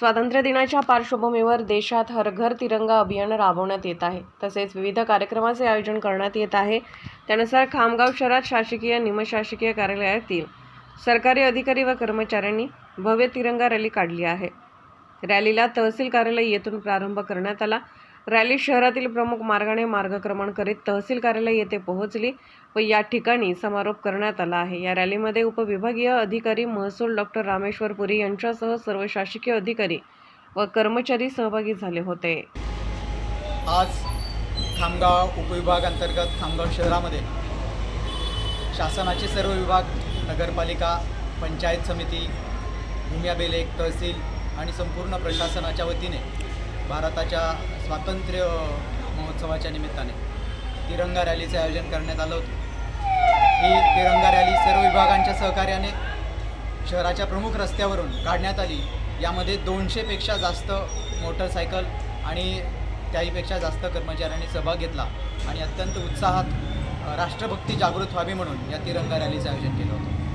स्वातंत्र्य दिनाच्या पार्श्वभूमीवर देशात हर घर तिरंगा अभियान राबवण्यात येत आहे. तसेच विविध कार्यक्रमाचे आयोजन करण्यात येत आहे. त्यानुसार खामगाव शहरात शासकीय निमशासकीय कार्यालयातील सरकारी अधिकारी व कर्मचाऱ्यांनी भव्य तिरंगा रॅली काढली आहे. रॅलीला तहसील कार्यालय येथून प्रारंभ करण्यात आला. रॅली शहरातील प्रमुख मार्गाने मार्गक्रमण करीत तहसील कार्यालय येथे पोहोचली व या ठिकाणी समारोप करण्यात आला आहे. या रॅलीमध्ये उपविभागीय अधिकारी महसूल डॉक्टर रामेश्वर पुरी यांच्यासह सर्व शासकीय अधिकारी व कर्मचारी सहभागी झाले होते. आज खामगाव उपविभाग अंतर्गत खामगाव शहरामध्ये शासनाचे सर्व विभाग नगरपालिका पंचायत समिती भूमी अभिलेख तहसील आणि संपूर्ण प्रशासनाच्या वतीने भारताच्या स्वातंत्र्य महोत्सवाच्या निमित्ताने तिरंगा रॅलीचे आयोजन करण्यात आलं होतं. ही तिरंगा रॅली सर्व विभागांच्या सहकार्याने शहराच्या प्रमुख रस्त्यावरून काढण्यात आली. यामध्ये दोनशेपेक्षा जास्त मोटरसायकल आणि त्याहीपेक्षा जास्त कर्मचाऱ्यांनी सहभाग घेतला आणि अत्यंत उत्साहात राष्ट्रभक्ती जागृत व्हावी म्हणून या तिरंगा रॅलीचं आयोजन केलं होतं.